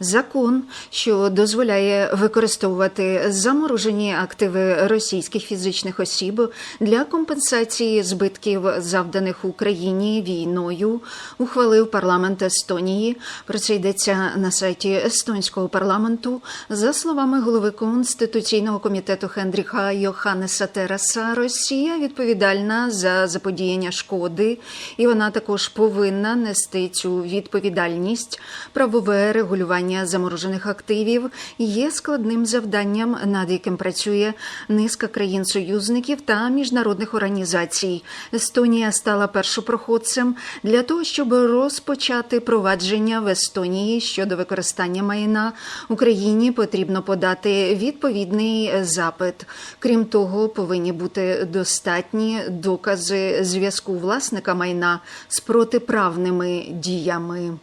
Закон, що дозволяє використовувати заморожені активи російських фізичних осіб для компенсації збитків, завданих Україні війною, ухвалив парламент Естонії. Про це йдеться на сайті естонського парламенту. За словами голови конституційного комітету Хендріха Йоханнеса Тераса, Росія відповідальна за заподіяння шкоди, і вона також повинна нести цю відповідальність. Правове регулювання заморожених активів є складним завданням, над яким працює низка країн-союзників та міжнародних організацій. Естонія стала першопроходцем для того, щоб розпочати провадження в Естонії щодо використання майна. Україні потрібно подати відповідний запит. Крім того, повинні бути достатні докази зв'язку власника майна з протиправними діями.